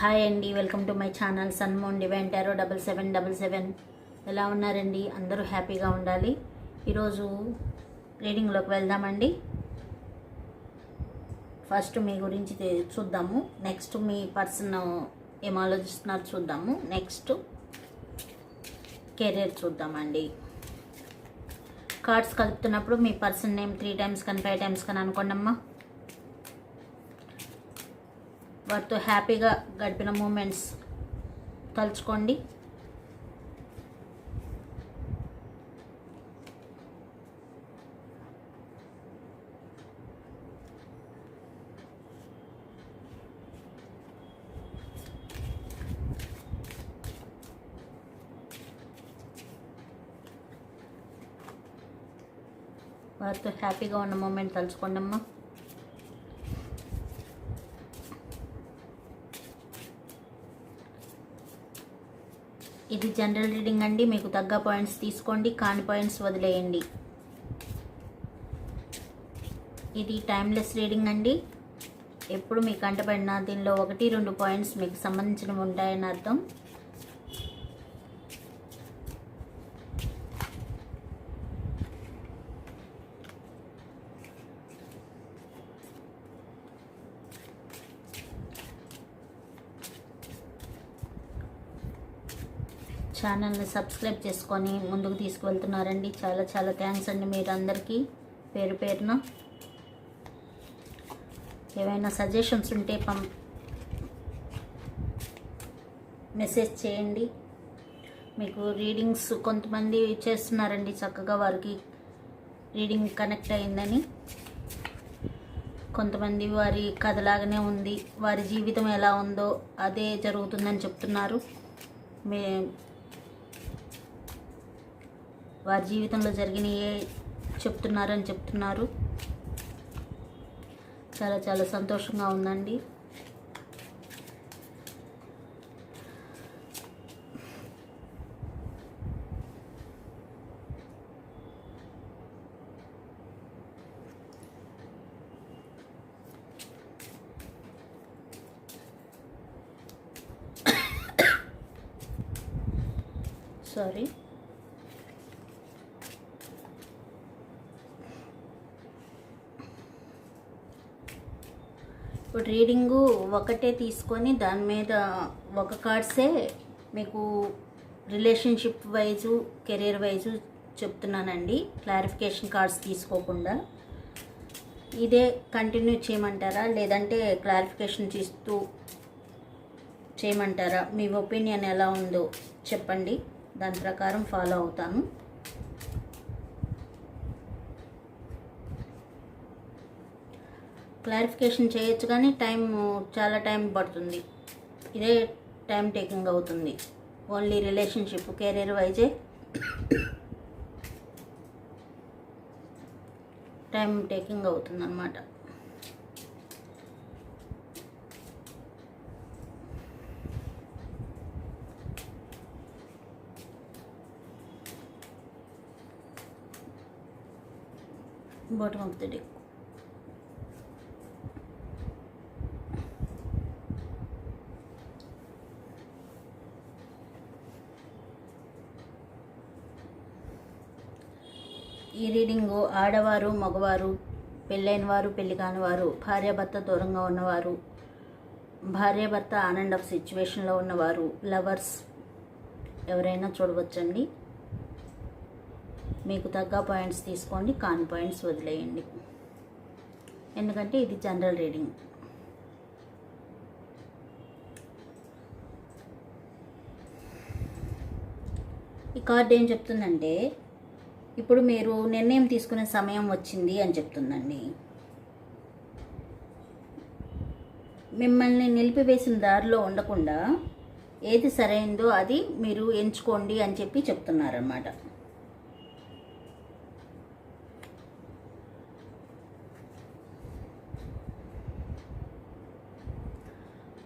Hi అండి welcome to my channel సన్మోన్ divine tarot double seven double seven. ఎలా ఉన్నారండి? అందరూ హ్యాపీగా ఉండాలి. ఈరోజు రీడింగ్లోకి వెళ్దామండి. ఫస్ట్ మీ గురించి చూద్దాము. నెక్స్ట్ మీ పర్సన్ ఏం ఆలోచిస్తున్నారు చూద్దాము. నెక్స్ట్ కెరీర్ చూద్దామండి. కార్డ్స్ కలుపుతున్నప్పుడు మీ పర్సన్ నేమ్ త్రీ టైమ్స్ కానీ ఫైవ్ టైమ్స్ కానీ అనుకోండమ్మా. వారితో హ్యాపీగా గడిపిన మూమెంట్స్ తలుచుకోండి. వారితో హ్యాపీగా ఉన్న మూమెంట్ తలుచుకోండి అమ్మా. ఇది జనరల్ రీడింగ్ అండి. మీకు తగ్గ పాయింట్స్ తీసుకోండి. కాని పాయింట్స్ వదిలేయండి. ఇది టైమ్లెస్ రీడింగ్ అండి. ఎప్పుడు మీకు కంటపడిన దీనిలో ఒకటి రెండు పాయింట్స్ మీకు సంబంధించినవి ఉంటాయని అర్థం. ఛానల్ని సబ్స్క్రైబ్ చేసుకొని ముందుకు తీసుకువెళ్తున్నారండి. చాలా చాలా థ్యాంక్స్ అండి మీరు అందరికీ పేరు పేరున ఏవైనా సజెషన్స్ ఉంటే పం మెసేజ్ చేయండి. మీకు రీడింగ్స్ కొంతమంది చేస్తున్నారండి చక్కగా వారికి రీడింగ్ కనెక్ట్ అయిందని. కొంతమంది వారి కథలాగానే ఉంది. వారి జీవితం ఎలా ఉందో అదే జరుగుతుందని చెప్తున్నారు. మే వారి జీవితంలో జరిగినయే చెప్తున్నారని చెప్తున్నారు. చాలా చాలా సంతోషంగా ఉందండి. సారీ ఇప్పుడు రీడింగు ఒకటే తీసుకొని దాని మీద ఒక కార్డ్సే మీకు రిలేషన్షిప్ వైజు కెరీర్ వైజు చెప్తున్నానండి. క్లారిఫికేషన్ కార్డ్స్ తీసుకోకుండా. ఇదే కంటిన్యూ చేయమంటారా? లేదంటే క్లారిఫికేషన్ చేస్తూ చేయమంటారా? మీ ఒపీనియన్ ఎలా ఉందో చెప్పండి. దాని ప్రకారం ఫాలో అవుతాను. క్లారిఫికేషన్ చేయొచ్చు కానీ టైం చాలా టైం పడుతుంది. ఇదే టైం టేకింగ్ అవుతుంది. ఓన్లీ రిలేషన్షిప్ కెరీర్ వైజే టైం టేకింగ్ అవుతుంది అన్నమాట బాటమ్ ఆఫ్ ద డెక్ ఈ రీడింగ్ ఆడవారు మగవారు పెళ్ళైన వారు పెళ్ళి కాని వారు భార్యాభర్త దూరంగా ఉన్నవారు భార్యాభర్త ఆనండ్ ఆఫ్ సిచ్యువేషన్లో ఉన్నవారు లవర్స్ ఎవరైనా చూడవచ్చండి. మీకు తగ్గ పాయింట్స్ తీసుకోండి కాని పాయింట్స్ వదిలేయండి. ఎందుకంటే ఇది జనరల్ రీడింగ్ ఈ కార్డ్ ఏం చెప్తుందంటే ఇప్పుడు మీరు నిర్ణయం తీసుకునే సమయం వచ్చింది అని చెప్తుందండి. మిమ్మల్ని నిలిపివేసిన దారిలో ఉండకుండా ఏది సరైందో అది మీరు ఎంచుకోండి అని చెప్పి చెప్తున్నారన్నమాట.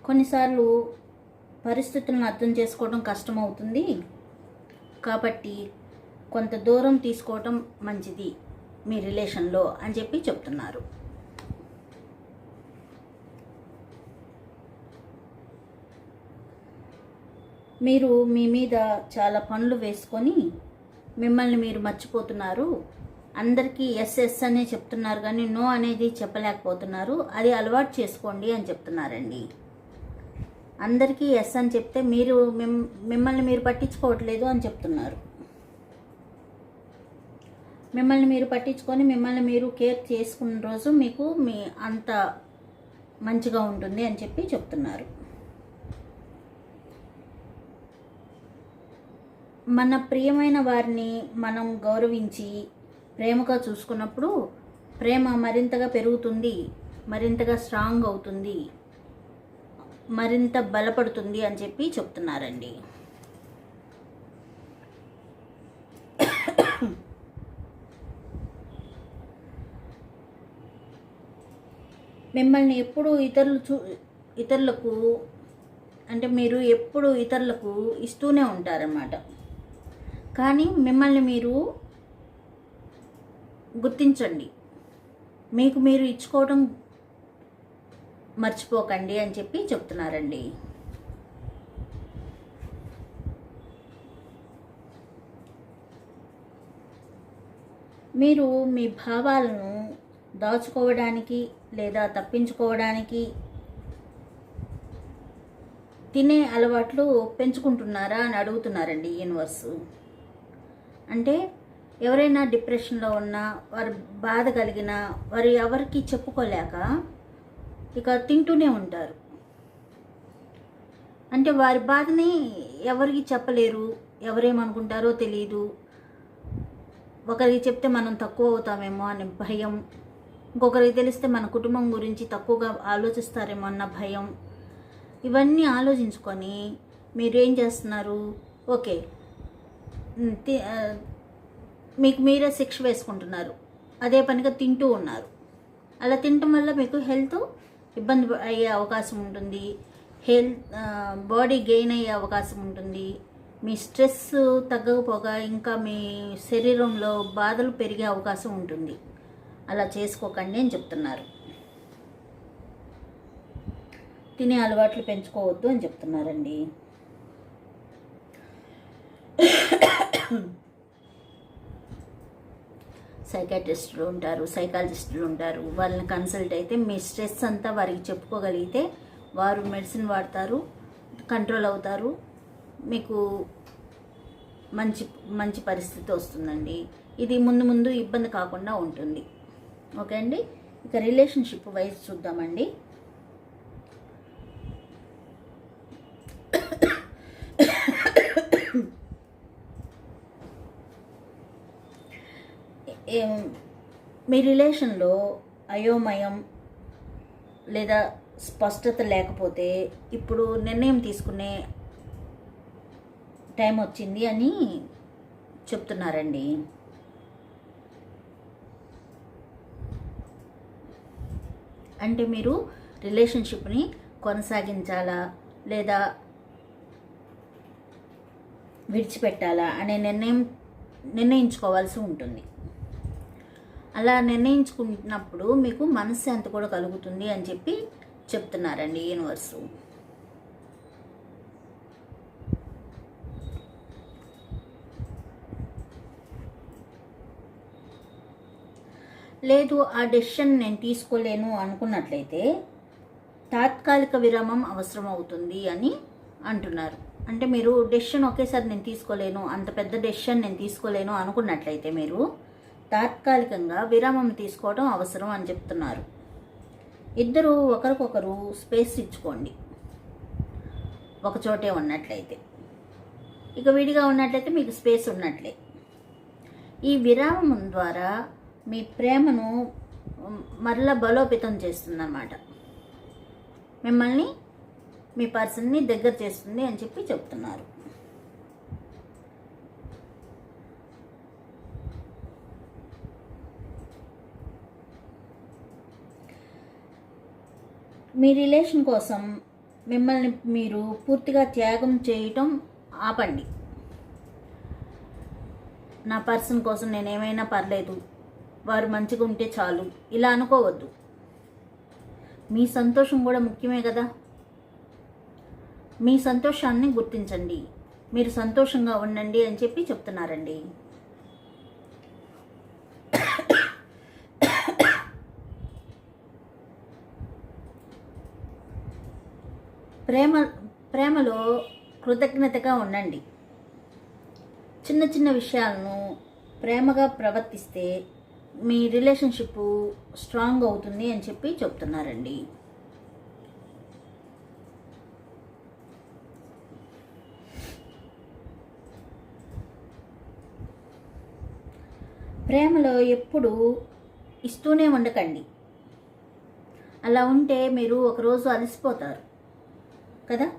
కొన్నిసార్లు పరిస్థితులను అర్థం చేసుకోవడం కష్టమవుతుంది. కాబట్టి కొంత దూరం తీసుకోవటం మంచిది మీ రిలేషన్లో అని చెప్పి చెప్తున్నారు. మీరు మీ మీద చాలా పనులు వేసుకొని మిమ్మల్ని మీరు మర్చిపోతున్నారు. అందరికీ ఎస్ ఎస్ అనే చెప్తున్నారు కానీ నో అనేది చెప్పలేకపోతున్నారు. అది అలవాటు చేసుకోండి అని చెప్తున్నారండి. అందరికీ ఎస్ అని చెప్తే మీరు మిమ్ మిమ్మల్ని మీరు పట్టించుకోవట్లేదు అని చెప్తున్నారు. మిమ్మల్ని మీరు పట్టించుకొని మిమ్మల్ని మీరు కేర్ చేసుకున్న రోజు మీకు మీ అంత మంచిగా ఉంటుంది అని చెప్పి చెప్తున్నారు. మన ప్రియమైన వారిని మనం గౌరవించి ప్రేమగా చూసుకున్నప్పుడు ప్రేమ మరింతగా పెరుగుతుంది మరింతగా స్ట్రాంగ్ అవుతుంది మరింత బలపడుతుంది అని చెప్పి చెప్తున్నారండి. మిమ్మల్ని ఎప్పుడు ఇతరులు చూ ఇతరులకు అంటే మీరు ఎప్పుడు ఇతరులకు ఇస్తూనే ఉంటారన్నమాట. కానీ మిమ్మల్ని మీరు గుర్తించండి. మీకు మీరు ఇచ్చుకోవడం మర్చిపోకండి అని చెప్పి చెప్తున్నారండి. మీరు మీ భావాలను దాచుకోవడానికి లేదా తప్పించుకోవడానికి తినే అలవాట్లు పెంచుకుంటున్నారా అని అడుగుతున్నారండి యూనివర్స్. అంటే ఎవరైనా డిప్రెషన్లో ఉన్నా వారు బాధ కలిగిన వారు ఎవరికి చెప్పుకోలేక ఇక తింటూనే ఉంటారు. అంటే వారి బాధని ఎవరికి చెప్పలేరు ఎవరేమనుకుంటారో తెలియదు ఒకరికి చెప్తే మనం తక్కువ అవుతామేమో అనే భయం ఇంకొకరికి తెలిస్తే మన కుటుంబం గురించి తక్కువగా ఆలోచిస్తారేమో అన్న భయం. ఇవన్నీ ఆలోచించుకొని మీరేం చేస్తున్నారు? ఓకే. తి- మీకు మీరే శిక్ష వేసుకుంటున్నారు. అదే పనిగా తింటూ ఉన్నారు. అలా తినటం వల్ల మీకు హెల్త్ ఇబ్బంది అయ్యే అవకాశం ఉంటుంది. హెల్త్ బాడీ గెయిన్ అయ్యే అవకాశం ఉంటుంది. మీ స్ట్రెస్ తగ్గకపోగా ఇంకా మీ శరీరంలో బాధలు పెరిగే అవకాశం ఉంటుంది. అలా చేసుకోకండి అని చెప్తున్నారు. తినే అలవాట్లు పెంచుకోవద్దు అని చెప్తున్నారండి. సైకాట్రిస్టులు ఉంటారు సైకాలజిస్టులు ఉంటారు. వాళ్ళని కన్సల్ట్ అయితే మీ స్ట్రెస్ అంతా వారికి చెప్పుకోగలిగితే వారు మెడిసిన్ వాడతారు కంట్రోల్ అవుతారు. మీకు మంచి మంచి పరిస్థితి వస్తుందండి. ఇది ముందు ముందు ఇబ్బంది కాకుండా ఉంటుంది. ఓకే అండి. ఇక రిలేషన్షిప్ వైజ్ చూద్దామండి. మీ రిలేషన్లో అయోమయం లేదా స్పష్టత లేకపోతే ఇప్పుడు నిర్ణయం తీసుకునే టైం వచ్చింది అని చెప్తున్నారండి. అంటే మీరు రిలేషన్షిప్ని కొనసాగించాలా? లేదా విడిచిపెట్టాలా? అనే నిర్ణయం నిర్ణయించుకోవాల్సి ఉంటుంది. అలా నిర్ణయించుకున్నప్పుడు మీకు మనశ్శాంతి కూడా కలుగుతుంది అని చెప్పి చెప్తున్నారండి యూనివర్సు. లేదు ఆ డెసిషన్ నేను తీసుకోలేను అనుకున్నట్లయితే తాత్కాలిక విరామం అవసరం అవుతుంది అని అంటున్నారు. అంటే మీరు డెసిషన్ ఒకేసారి నేను తీసుకోలేను అంత పెద్ద డెసిషన్ నేను తీసుకోలేను అనుకున్నట్లయితే మీరు తాత్కాలికంగా విరామం తీసుకోవడం అవసరం అని చెప్తున్నారు. ఇద్దరు ఒకరికొకరు స్పేస్ ఇచ్చుకోండి. ఒక చోటే ఉన్నట్లయితే. ఇక విడిగా ఉన్నట్లయితే మీకు స్పేస్ ఉన్నట్లే. ఈ విరామం ద్వారా మీ ప్రేమను మరలా బలోపేతం చేస్తుందన్నమాట. మిమ్మల్ని మీ పర్సన్ని దగ్గర చేస్తుంది అని చెప్పి చెప్తున్నారు. మీ రిలేషన్ కోసం మిమ్మల్ని మీరు పూర్తిగా త్యాగం చేయటం ఆపండి. నా పర్సన్ కోసం నేను ఏమైనా పర్లేదు. వారు మంచిగా ఉంటే చాలు. ఇలా అనుకోవద్దు. మీ సంతోషం కూడా ముఖ్యమే కదా? మీ సంతోషాన్ని గుర్తించండి. మీరు సంతోషంగా ఉండండి అని చెప్పి చెప్తున్నారండి. ప్రేమ ప్రేమలో కృతజ్ఞతగా ఉండండి. చిన్న చిన్న విషయాలను ప్రేమగా ప్రవర్తిస్తే మీ రిలేషన్షిప్ స్ట్రాంగ్ అవుతుంది అని చెప్పి చెప్తున్నారండి. ప్రేమలో ఎప్పుడు ఇస్తూనే ఉండకండి. అలా ఉంటే మీరు ఒకరోజు అలసిపోతారు. కదా?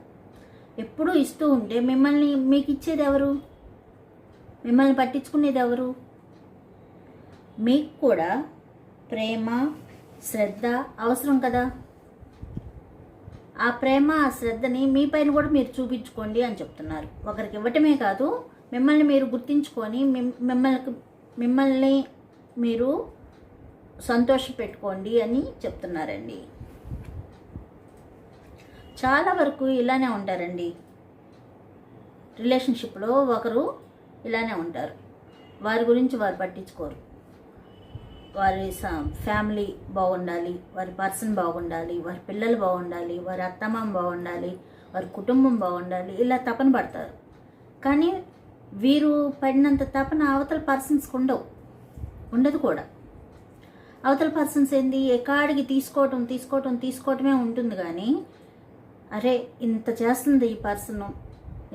ఎప్పుడూ ఇస్తూ ఉంటే మిమ్మల్ని మీకు ఇచ్చేది ఎవరు మిమ్మల్ని పట్టించుకునేది ఎవరు మీకు కూడా ప్రేమ శ్రద్ధ అవసరం కదా? ఆ ప్రేమ ఆ శ్రద్ధని మీ పైన కూడా మీరు చూపించుకోండి అని చెప్తున్నారు. ఒకరికి ఇవ్వటమే కాదు మిమ్మల్ని మీరు గుర్తించుకొని మిమ్- మిమ్మల్ని మిమ్మల్ని మీరు సంతోష పెట్టుకోండి అని చెప్తున్నారండి. చాలా వరకు ఇలానే ఉంటారండి. రిలేషన్షిప్లో ఒకరు ఇలానే ఉంటారు. వారి గురించి వారు పట్టించుకోరు. వారి ఫ్యామిలీ బాగుండాలి వారి పర్సన్ బాగుండాలి వారి పిల్లలు బాగుండాలి వారి అత్తమామ బాగుండాలి వారి కుటుంబం బాగుండాలి ఇలా తపన పడతారు. కానీ వీరు పడినంత తపన అవతల పర్సన్స్కి ఉండవు ఉండదు కూడా. అవతల పర్సన్స్ ఏంది? ఎకాడికి తీసుకోవటం తీసుకోవటం తీసుకోవటమే ఉంటుంది కానీ అరే ఇంత చేస్తుంది ఈ పర్సను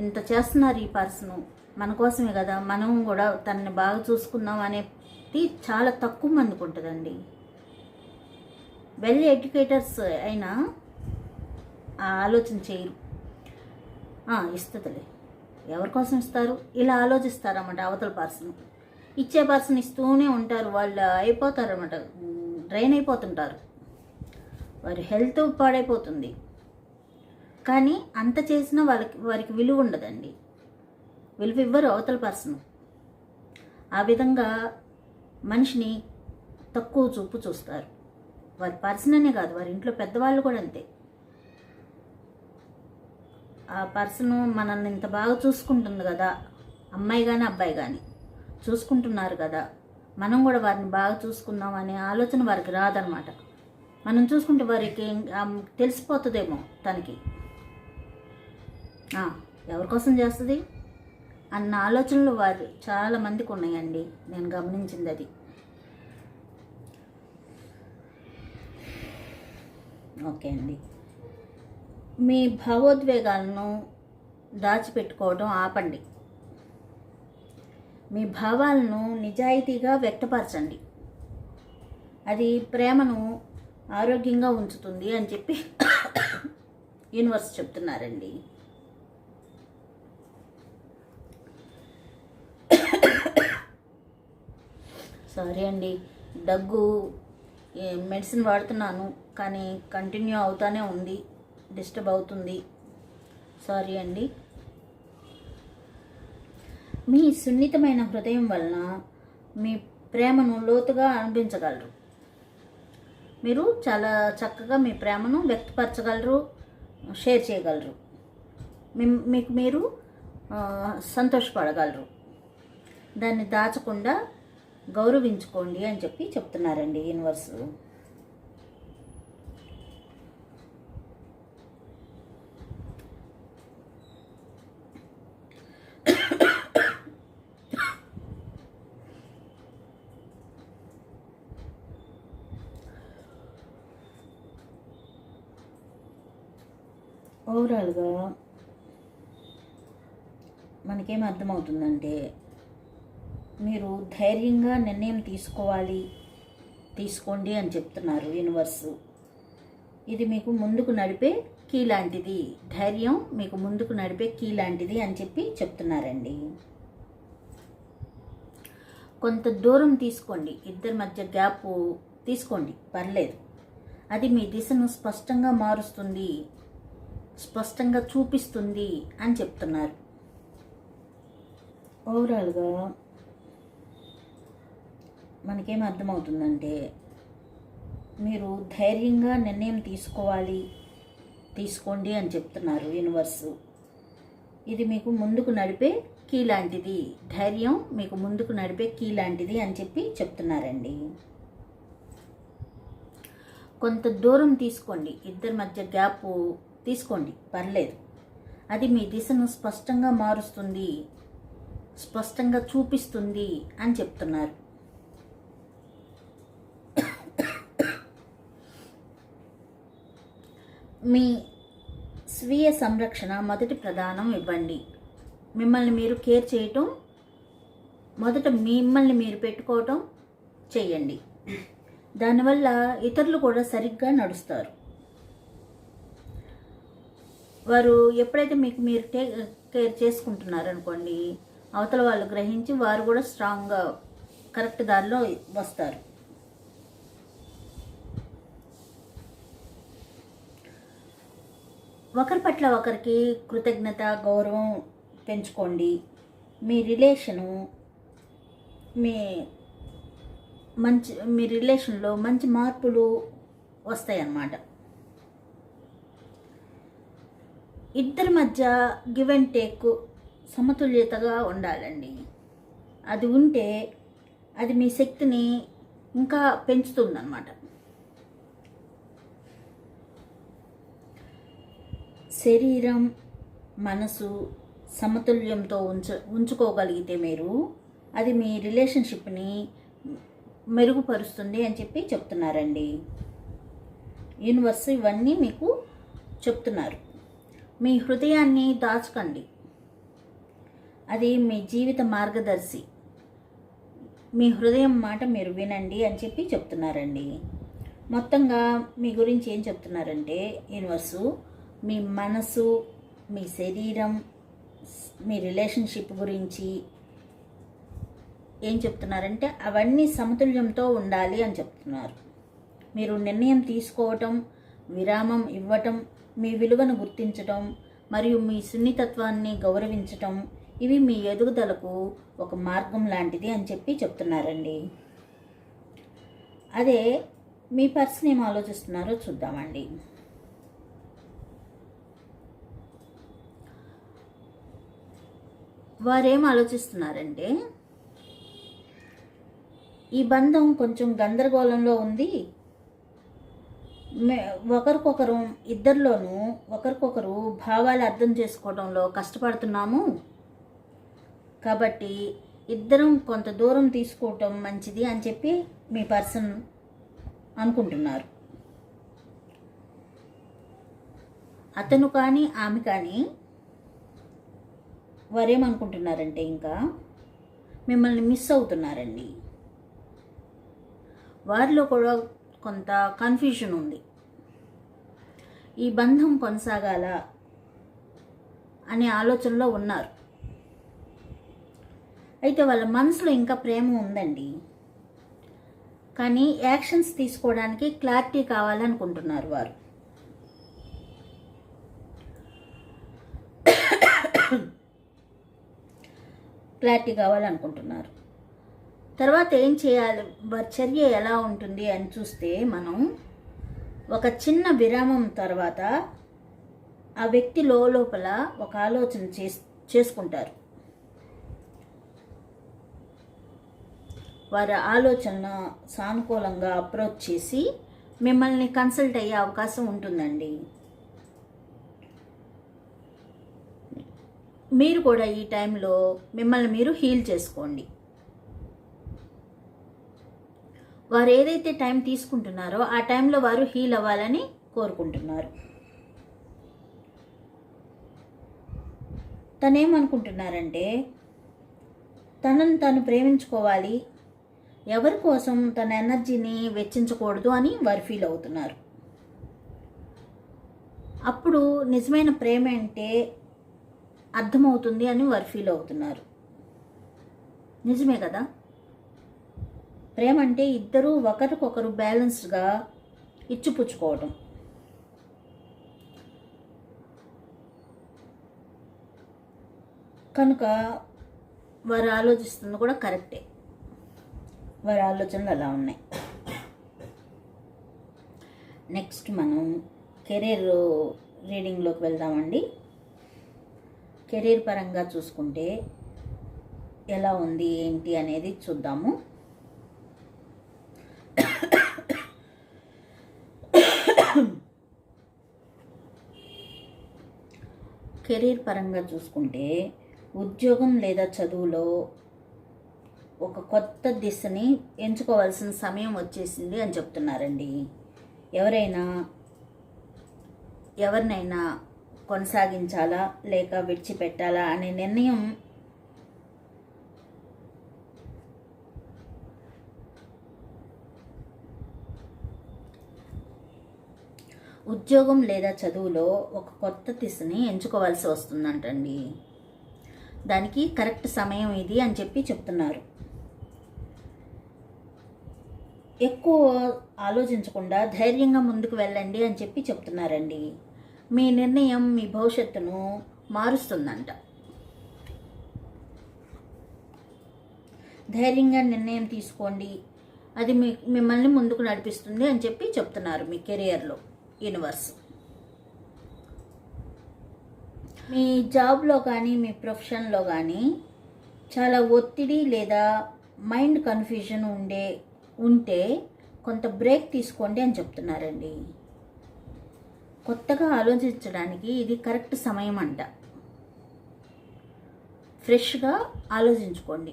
ఇంత చేస్తున్నారు ఈ పర్సను మన కోసమే కదా మనం కూడా తనని బాగా చూసుకుందాం అనే శక్తి చాలా తక్కువ మందికి ఉంటుందండి. వెల్ ఎడ్యుకేటర్స్ అయినా ఆ ఆలోచన చేయరు. ఇస్తుందిలే. ఎవరి కోసం ఇస్తారు? ఇలా ఆలోచిస్తారన్నమాట అవతల పర్సన్ ఇచ్చే పర్సన్ ఇస్తూనే ఉంటారు. వాళ్ళు అయిపోతారన్నమాట. డ్రైన్ అయిపోతుంటారు. వారి హెల్త్ పాడైపోతుంది. కానీ అంత చేసినా వాళ్ళకి వారికి విలువ ఉండదండి. విలువ ఇవ్వరు అవతల పర్సన్ ఆ విధంగా మనిషిని తక్కువ చూపు చూస్తారు. వారి పర్సన్ అనే కాదు వారి ఇంట్లో పెద్దవాళ్ళు కూడా అంతే. ఆ పర్సన్ మనల్ని ఇంత బాగా చూసుకుంటుంది కదా అమ్మాయి కానీ అబ్బాయి కానీ చూసుకుంటున్నారు కదా మనం కూడా వారిని బాగా చూసుకుందాం అనే ఆలోచన వారికి రాదనమాట మనం చూసుకుంటే వారికి తెలిసిపోతుందేమో తనకి. ఎవరి కోసం చేస్తుంది? అన్న ఆలోచనలు వారు చాలా మందికి ఉన్నాయండి. నేను గమనించింది అది ఓకే అండి. మీ భావోద్వేగాలను దాచిపెట్టుకోవడం ఆపండి. మీ భావాలను నిజాయితీగా వ్యక్తపరచండి. అది ప్రేమను ఆరోగ్యంగా ఉంచుతుంది అని చెప్పి యూనివర్స్ చెప్తున్నారండి. సారీ అండి. దగ్గు మెడిసిన్ వాడుతున్నాను కానీ కంటిన్యూ అవుతానే ఉంది డిస్టర్బ్ అవుతుంది. సారీ అండి. మీ సున్నితమైన హృదయం వలన మీ ప్రేమను లోతుగా అనిపించగలరు. మీరు చాలా చక్కగా మీ ప్రేమను వ్యక్తపరచగలరు షేర్ చేయగలరు. మీకు మీరు సంతోషపడగలరు. దాన్ని దాచకుండా గౌరవించుకోండి అని చెప్పి చెప్తున్నారండి యూనివర్స్. ఓవరాల్గా మనకేం అర్థమవుతుందంటే మీరు ధైర్యంగా నిర్ణయం తీసుకోవాలి. తీసుకోండి అని చెప్తున్నారు యూనివర్స్. ఇది మీకు ముందుకు నడిపే కీ లాంటిది. ధైర్యం మీకు ముందుకు నడిపే కీ లాంటిది అని చెప్పి చెప్తున్నారండి. కొంత దూరం తీసుకోండి. ఇద్దరి మధ్య గ్యాప్ తీసుకోండి. పర్లేదు. అది మీ దిశను స్పష్టంగా మారుస్తుంది. స్పష్టంగా చూపిస్తుంది అని చెప్తున్నారు. ఓవరాల్గా మనకేం అర్థమవుతుందంటే మీరు ధైర్యంగా నిర్ణయం తీసుకోవాలి తీసుకోండి అని చెప్తున్నారు యూనివర్స్. ఇది మీకు ముందుకు నడిపే కీ లాంటిది. ధైర్యం మీకు ముందుకు నడిపే కీ లాంటిది అని చెప్పి చెప్తున్నారండి. కొంత దూరం తీసుకోండి. ఇద్దరి మధ్య గ్యాప్ తీసుకోండి. పర్లేదు. అది మీ దిశను స్పష్టంగా మారుస్తుంది స్పష్టంగా చూపిస్తుంది అని చెప్తున్నారు. మీ స్వీయ సంరక్షణ మొదటి ప్రధానం ఇవ్వండి. మిమ్మల్ని మీరు కేర్ చేయటం మొదట మిమ్మల్ని మీరు పెట్టుకోవటం చేయండి. దానివల్ల ఇతరులు కూడా సరిగ్గా నడుస్తారు. వారు ఎప్పుడైతే మీకు మీరు టే కేర్ చేసుకుంటున్నారనుకోండి అవతల వాళ్ళు గ్రహించి వారు కూడా స్ట్రాంగ్గా కరెక్ట్ దారిలో వస్తారు. ఒకరి పట్ల ఒకరికి కృతజ్ఞత గౌరవం పెంచుకోండి. మీ రిలేషను మీ మంచి మీ రిలేషన్లో మంచి మార్పులు వస్తాయి అన్నమాట ఇద్దరి మధ్య గివ్ అండ్ టేక్ సమతుల్యతగా ఉండాలండి. అది ఉంటే అది మీ శక్తిని ఇంకా పెంచుతుందన్నమాట. శరీరం మనసు సమతుల్యంతో ఉంచ ఉంచుకోగలిగితే మీరు అది మీ రిలేషన్షిప్ని మెరుగుపరుస్తుంది అని చెప్పి చెప్తున్నారండి. యూనివర్స్ ఇవన్నీ మీకు చెప్తున్నారు. మీ హృదయాన్ని దాచకండి. అది మీ జీవిత మార్గదర్శి. మీ హృదయం మాట మీరు వినండి అని చెప్పి చెప్తున్నారండి. మొత్తంగా మీ గురించి ఏం చెప్తున్నారంటే యూనివర్సు మీ మనసు మీ శరీరం మీ రిలేషన్షిప్ గురించి ఏం చెప్తున్నారంటే అవన్నీ సమతుల్యంతో ఉండాలి అని చెప్తున్నారు. మీరు నిర్ణయం తీసుకోవటం విరామం ఇవ్వటం మీ విలువను గుర్తించటం మరియు మీ సున్నితత్వాన్ని గౌరవించటం ఇవి మీ ఎదుగుదలకు ఒక మార్గం లాంటిది అని చెప్పి చెప్తున్నారండి. అదే మీ పర్సన్ ఏం ఆలోచిస్తున్నారో చూద్దామండి. వారేం ఆలోచిస్తున్నారంటే ఈ బంధం కొంచెం గందరగోళంలో ఉంది. మే- ఒకరికొకరు ఇద్దరిలోనూ ఒకరికొకరు భావాలు అర్థం చేసుకోవడంలో కష్టపడుతున్నాము. కాబట్టి ఇద్దరం కొంత దూరం తీసుకోవటం మంచిది అని చెప్పి మీ పర్సన్ అనుకుంటున్నారు. అతను కానీ ఆమె కానీ వారేమనుకుంటున్నారంటే ఇంకా మిమ్మల్ని మిస్ అవుతున్నారండి. వారిలో కూడా కొంత కన్ఫ్యూషన్ ఉంది. ఈ బంధం కొనసాగాల అనే ఆలోచనలో ఉన్నారు. అయితే వాళ్ళ మనసులో ఇంకా ప్రేమ ఉందండి. కానీ యాక్షన్స్ తీసుకోవడానికి క్లారిటీ కావాలనుకుంటున్నారు వారు. క్లారిటీ కావాలనుకుంటున్నారు. తర్వాత ఏం చేయాలి? వారి చర్య ఎలా ఉంటుంది అని చూస్తే మనం ఒక చిన్న విరామం తర్వాత ఆ వ్యక్తి లోపల ఒక ఆలోచన చేస్ చేసుకుంటారు. వారి ఆలోచన సానుకూలంగా అప్రోచ్ చేసి మిమ్మల్ని కన్సల్ట్ అయ్యే అవకాశం ఉంటుందండి. మీరు కూడా ఈ టైంలో మిమ్మల్ని మీరు హీల్ చేసుకోండి. వారు ఏదైతే టైం తీసుకుంటున్నారో ఆ టైంలో వారు హీల్ అవ్వాలని కోరుకుంటున్నారు. తనేమనుకుంటున్నారంటే తనను తను ప్రేమించుకోవాలి. ఎవరి కోసం తన ఎనర్జీని వెచ్చించకూడదు అని వారు ఫీల్ అవుతున్నారు. అప్పుడు నిజమైన ప్రేమ అంటే అర్థమవుతుంది అని వారు ఫీల్ అవుతున్నారు. నిజమే కదా? ప్రేమ అంటే ఇద్దరూ ఒకరికొకరు బ్యాలెన్స్డ్గా ఇచ్చిపుచ్చుకోవడం కనుక వారు ఆలోచిస్తుంది కూడా కరెక్టే. వారి ఆలోచనలు అలా ఉన్నాయి. నెక్స్ట్ మనం కెరీర్ రీడింగ్లోకి వెళ్దామండి. కెరీర్ పరంగా చూసుకుంటే ఎలా ఉంది ఏంటి అనేది చూద్దాము. కెరీర్ పరంగా చూసుకుంటే ఉద్యోగం లేదా చదువులో ఒక కొత్త దిశని ఎంచుకోవాల్సిన సమయం వచ్చేసింది అని చెప్తున్నారండి. ఎవరైనా ఎవరినైనా కొనసాగించాలా లేక విడిచిపెట్టాలా అనే నిర్ణయం ఉద్యోగం లేదా చదువులో ఒక కొత్త దిశని ఎంచుకోవాల్సి వస్తుందంటండి. దానికి కరెక్ట్ సమయం ఇది అని చెప్పి చెప్తున్నారు. ఎక్కువ ఆలోచించకుండా ధైర్యంగా ముందుకు వెళ్ళండి అని చెప్పి చెప్తున్నారండి. మీ నిర్ణయం మీ భవిష్యత్తును మారుస్తుందంట. ధైర్యంగా నిర్ణయం తీసుకోండి. అది మీ మిమ్మల్ని ముందుకు నడిపిస్తుంది అని చెప్పి చెప్తున్నారు మీ కెరియర్లో యూనివర్స్. మీ జాబ్లో కానీ మీ ప్రొఫెషన్లో కానీ చాలా ఒత్తిడి లేదా మైండ్ కన్ఫ్యూజన్ ఉండే ఉంటే కొంత బ్రేక్ తీసుకోండి అని చెప్తున్నారండి. కొత్తగా ఆలోచించడానికి ఇది కరెక్ట్ సమయం అంట ఫ్రెష్గా ఆలోచించుకోండి.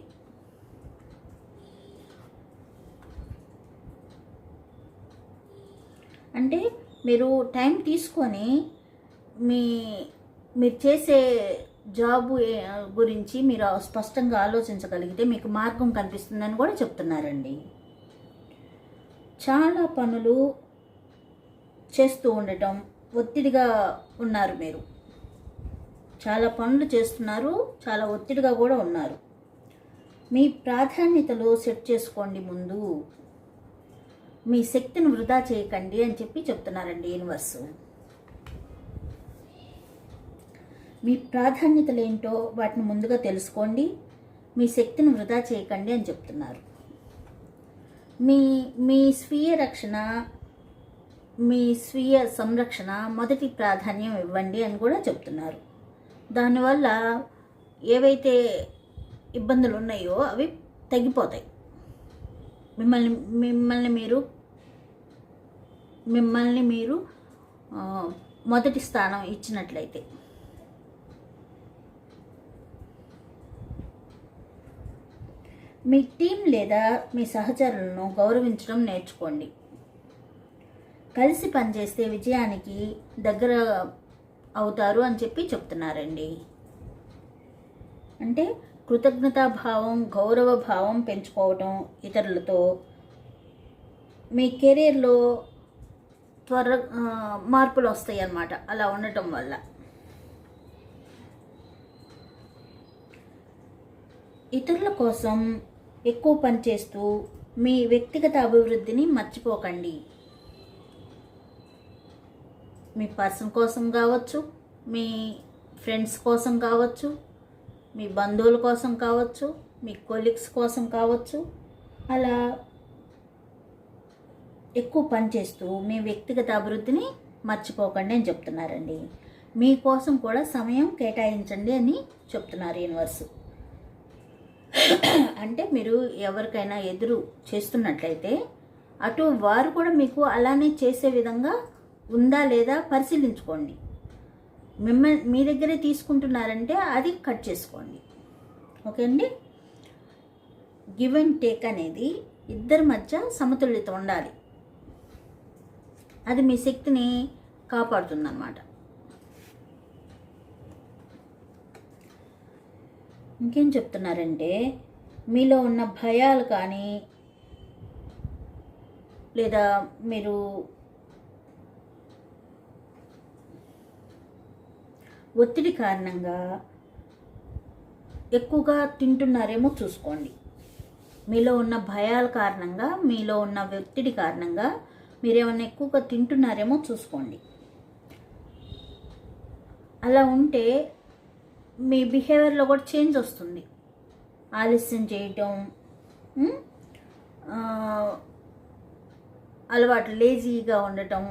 అంటే మీరు టైం తీసుకొని మీ మీరు చేసే జాబ్ గురించి మీరు స్పష్టంగా ఆలోచించగలిగితే మీకు మార్గం కనిపిస్తుందని కూడా చెప్తున్నారండి. చాలా పనులు చేస్తూ ఉండటం ఒత్తిడిగా ఉన్నారు మీరు. చాలా పనులు చేస్తున్నారు చాలా ఒత్తిడిగా కూడా ఉన్నారు. మీ ప్రాధాన్యతలు సెట్ చేసుకోండి ముందు. మీ శక్తిని వృధా చేయకండి అని చెప్పి చెప్తున్నారండి యూనివర్స్. మీ ప్రాధాన్యతలు ఏంటో వాటిని ముందుగా తెలుసుకోండి. మీ శక్తిని వృధా చేయకండి అని చెప్తున్నారు. మీ మీ స్వీయ రక్షణ మీ స్వీయ సంరక్షణ మొదటి ప్రాధాన్యం ఇవ్వండి అని కూడా చెప్తున్నారు. దానివల్ల ఏవైతే ఇబ్బందులు ఉన్నాయో అవి తగ్గిపోతాయి. మిమ్మల్ని మిమ్మల్ని మీరు మిమ్మల్ని మీరు మొదటి స్థానం ఇచ్చినట్లయితే. మీ టీం లేదా మీ సహచరులను గౌరవించడం నేర్చుకోండి. కలిసి పనిచేస్తే విజయానికి దగ్గర అవుతారు అని చెప్పి చెప్తున్నారండి. అంటే కృతజ్ఞతాభావం గౌరవ భావం పెంచుకోవటం ఇతరులతో మీ కెరీర్లో త్వర మార్పులు వస్తాయి అన్నమాట అలా ఉండటం వల్ల. ఇతరుల కోసం ఎక్కువ పని చేస్తూ మీ వ్యక్తిగత అభివృద్ధిని మర్చిపోకండి. మీ పర్సన్ కోసం కావచ్చు మీ ఫ్రెండ్స్ కోసం కావచ్చు మీ బంధువుల కోసం కావచ్చు మీ కొలీగ్స్ కోసం కావచ్చు అలా ఎక్కువ పని చేస్తూ మీ వ్యక్తిగత అభివృద్ధిని మర్చిపోకండి అని చెప్తున్నారండి. మీకోసం కూడా సమయం కేటాయించండి అని చెప్తున్నారు యూనివర్స్. అంటే మీరు ఎవరికైనా ఎదురు చేస్తున్నట్లయితే అటు వారు కూడా మీకు అలానే చేసే విధంగా ఉందా లేదా పరిశీలించుకోండి. మిమ్మల్ని మీ దగ్గరే తీసుకుంటున్నారంటే అది కట్ చేసుకోండి. ఓకే అండి? గివ్ అండ్ టేక్ అనేది ఇద్దరి మధ్య సమతుల్యత ఉండాలి. అది మీ శక్తిని కాపాడుతుందన్నమాట. ఇంకేం చెప్తున్నారంటే మీలో ఉన్న భయాలు కానీ లేదా మీరు ఒత్తిడి కారణంగా ఎక్కువగా తింటున్నారేమో చూసుకోండి. మీలో ఉన్న భయాల కారణంగా మీలో ఉన్న ఒత్తిడి కారణంగా మీరేమన్నా ఎక్కువగా తింటున్నారేమో చూసుకోండి. అలా ఉంటే మీ బిహేవియర్లో కూడా చేంజ్ వస్తుంది. ఆలస్యం చేయటం అలవాట్లు అలవాటు లేజీగా ఉండటం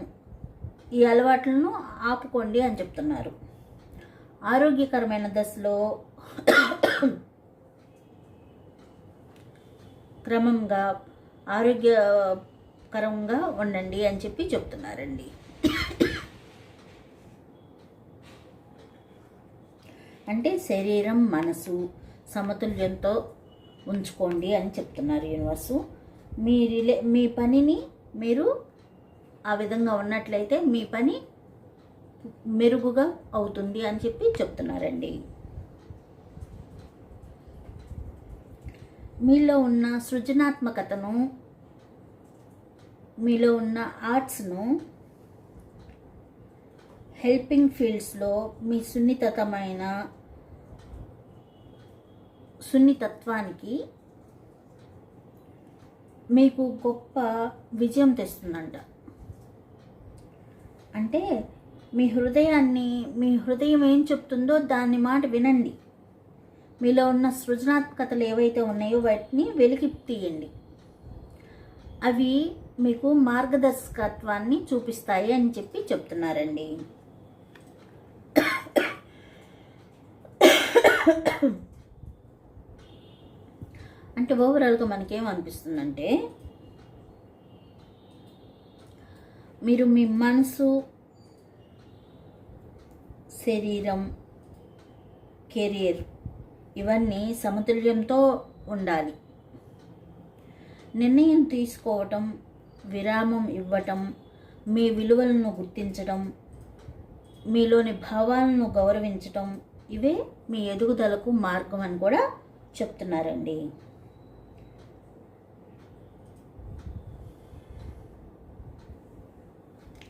ఈ అలవాట్లను ఆపుకోండి అని చెప్తున్నారు. ఆరోగ్యకరమైన దశలో క్రమంగా ఆరోగ్యకరంగా ఉండండి అని చెప్పి చెప్తున్నారండి. అంటే శరీరం మనసు సమతుల్యంతో ఉంచుకోండి అని చెప్తున్నారు యూనివర్సు. మీ రిలే మీ పనిని మీరు ఆ విధంగా ఉన్నట్లయితే మీ పని మెరుగుగా అవుతుంది అని చెప్పి చెప్తున్నారండి. మీలో ఉన్న సృజనాత్మకతను మీలో ఉన్న ఆర్ట్స్ను హెల్పింగ్ ఫీల్డ్స్లో మీ సున్నితమైన సున్నితత్వానికి మీకు గొప్ప విజయం తెస్తుందంట. అంటే మీ హృదయాన్ని మీ హృదయం ఏం చెప్తుందో దాని మాట వినండి. మీలో ఉన్న సృజనాత్మకతలు ఏవైతే ఉన్నాయో వాటిని వెలికి తీయండి. అవి మీకు మార్గదర్శకత్వాన్ని చూపిస్తాయి అని చెప్పి చెప్తున్నారండి. అంటే ఓవరాల్గా మనకేం అనిపిస్తుందంటే మీరు మీ మనసు శరీరం కెరీర్ ఇవన్నీ సమతుల్యంతో ఉండాలి. నిర్ణయం తీసుకోవటం విరామం ఇవ్వటం మీ విలువలను గుర్తించడం మీలోని భావాలను గౌరవించటం ఇవే మీ ఎదుగుదలకు మార్గం అని కూడా చెప్తున్నారండి.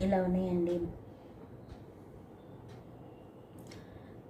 ఇలా ఉన్నాయండి.